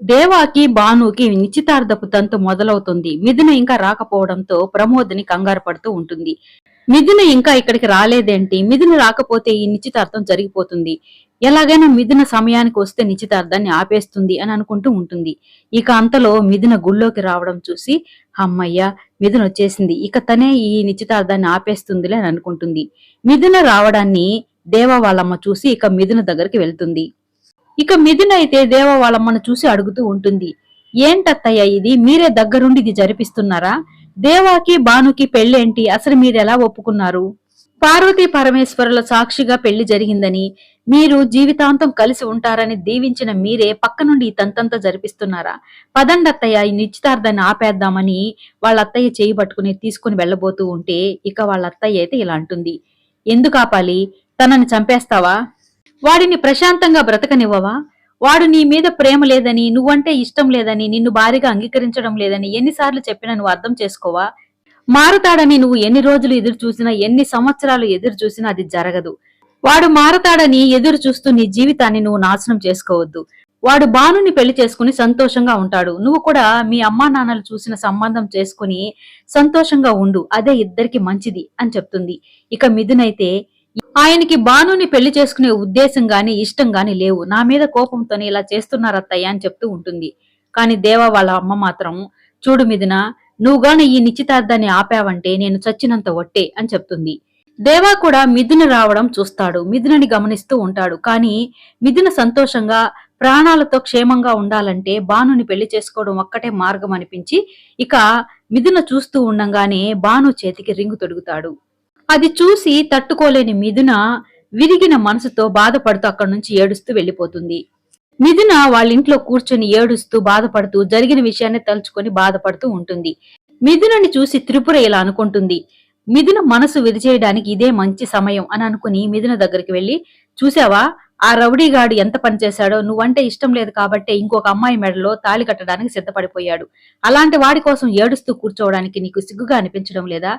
దేవాకి భానుకి నిశ్చితార్థపు తంతు మొదలవుతుంది. మిథున ఇంకా రాకపోవడంతో ప్రమోద్ని కంగారు పడుతూ ఉంటుంది. మిథున ఇంకా ఇక్కడికి రాలేదేంటి? మిథున రాకపోతే ఈ నిశ్చితార్థం జరిగిపోతుంది. ఎలాగైనా మిథున సమయానికి వస్తే నిశ్చితార్థాన్ని ఆపేస్తుంది అని అనుకుంటూ ఉంటుంది. ఇక అంతలో మిథున గుళ్ళోకి రావడం చూసి అమ్మయ్య మిథున వచ్చేసింది. ఇక తనే ఈ నిశ్చితార్థాన్ని ఆపేస్తుందిలే అని అనుకుంటుంది. మిథున రావడాన్ని దేవ వాళ్ళమ్మ చూసి ఇక మిథున దగ్గరికి వెళ్తుంది. ఇక మిథున అయితే దేవ వాళ్ళమ్మను చూసి అడుగుతూ ఉంటుంది. ఏంటత్తయ్య ఇది? మీరే దగ్గరుండి ఇది జరిపిస్తున్నారా? దేవాకి భానుకి పెళ్ళేంటి? అసలు మీరెలా ఒప్పుకున్నారు? పార్వతీ పరమేశ్వరుల సాక్షిగా పెళ్ళి జరిగిందని మీరు జీవితాంతం కలిసి ఉంటారని దీవించిన మీరే పక్క నుండి ఈ తంతంతా జరిపిస్తున్నారా? పదండత్తయ్య ఈ నిశ్చితార్థాన్ని ఆపేద్దామని వాళ్ళ అత్తయ్య చేయి పట్టుకుని తీసుకుని వెళ్ళబోతూ ఉంటే ఇక వాళ్ళ అత్తయ్య అయితే ఇలా అంటుంది. ఎందుకు ఆపాలి? తనని చంపేస్తావా? వాడిని ప్రశాంతంగా బ్రతకనివ్వవా? వాడు నీ మీద ప్రేమ లేదని నువ్వంటే ఇష్టం లేదని నిన్ను భారీగా అంగీకరించడం లేదని ఎన్నిసార్లు చెప్పినా నువ్వు అర్థం చేసుకోవా? మారుతాడని నువ్వు ఎన్ని రోజులు ఎదురు చూసినా ఎన్ని సంవత్సరాలు ఎదురు చూసినా అది జరగదు. వాడు మారతాడని ఎదురు చూస్తూ నీ జీవితాన్ని నువ్వు నాశనం చేసుకోవద్దు. వాడు బానుని పెళ్ళి చేసుకుని సంతోషంగా ఉంటాడు. నువ్వు కూడా మీ అమ్మా నాన్నలు చూసిన సంబంధం చేసుకుని సంతోషంగా ఉండు. అదే ఇద్దరికి మంచిది అని చెప్తుంది. ఇక మిథునైతే ఆయనకి బానుని పెళ్ళి చేసుకునే ఉద్దేశం గాని ఇష్టం గాని లేవు. నా మీద కోపంతోనే ఇలా చేస్తున్నారత్తయ్య అని చెప్తూ ఉంటుంది. కానీ దేవ వాళ్ళ అమ్మ మాత్రం చూడు మీదిన నువ్వు గాని ఈ నిశ్చితార్థాన్ని ఆపావంటే నేను చచ్చినంత ఒట్టే అని చెప్తుంది. దేవా కూడా మిథున రావడం చూస్తాడు. మిథునని గమనిస్తూ ఉంటాడు. కానీ మిథున సంతోషంగా ప్రాణాలతో క్షేమంగా ఉండాలంటే బానుని పెళ్ళి చేసుకోవడం ఒక్కటే మార్గం అనిపించి ఇక మిథున చూస్తూ ఉండంగానే బాను చేతికి రింగు తొడుగుతాడు. అది చూసి తట్టుకోలేని మిథున విరిగిన మనసుతో బాధపడుతూ అక్కడి నుంచి ఏడుస్తూ వెళ్ళిపోతుంది. మిథున వాళ్ళ ఇంట్లో కూర్చొని ఏడుస్తూ బాధపడుతూ జరిగిన విషయాన్ని తలుచుకొని బాధపడుతూ ఉంటుంది. మిథునని చూసి త్రిపుర ఇలా అనుకుంటుంది. మిథున మనసు విరిచేయడానికి ఇదే మంచి సమయం అని అనుకుని మిథున దగ్గరికి వెళ్ళి చూసావా ఆ రౌడీగాడు ఎంత పని చేశాడో? నువ్వంటే ఇష్టం లేదు కాబట్టే ఇంకొక అమ్మాయి మెడలో తాళి కట్టడానికి సిద్ధపడిపోయాడు. అలాంటి వాడి కోసం ఏడుస్తూ కూర్చోవడానికి నీకు సిగ్గుగా అనిపించడం లేదా?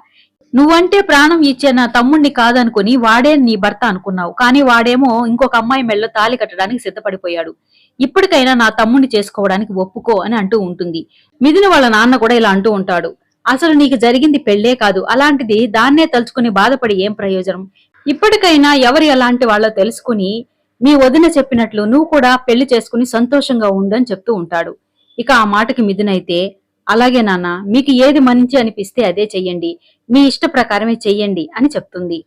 నువ్వంటే ప్రాణం ఇచ్చే నా తమ్ముణ్ణి కాదనుకుని వాడే నీ భర్త అనుకున్నావు. కానీ వాడేమో ఇంకొక అమ్మాయి మెడలో తాళి కట్టడానికి సిద్ధపడిపోయాడు. ఇప్పటికైనా నా తమ్ముణ్ణి చేసుకోవడానికి ఒప్పుకో అని అంటూ ఉంటుంది. మిథున వాళ్ళ నాన్న కూడా ఇలా అంటూ ఉంటాడు. అసలు నీకు జరిగింది పెళ్ళే కాదు. అలాంటిది దాన్నే తలుచుకుని బాధపడి ఏం ప్రయోజనం? ఇప్పటికైనా ఎవరు ఎలాంటి వాళ్ళో తెలుసుకుని మీ వదిన చెప్పినట్లు నువ్వు కూడా పెళ్ళి చేసుకుని సంతోషంగా ఉందని చెప్తూ ఉంటాడు. ఇక ఆ మాటకి మిథునైతే అలాగే నాన్న మీకు ఏది మంచి అనిపిస్తే అదే చెయ్యండి. మీ ఇష్ట ప్రకారమే చెయ్యండి అని చెప్తుంది.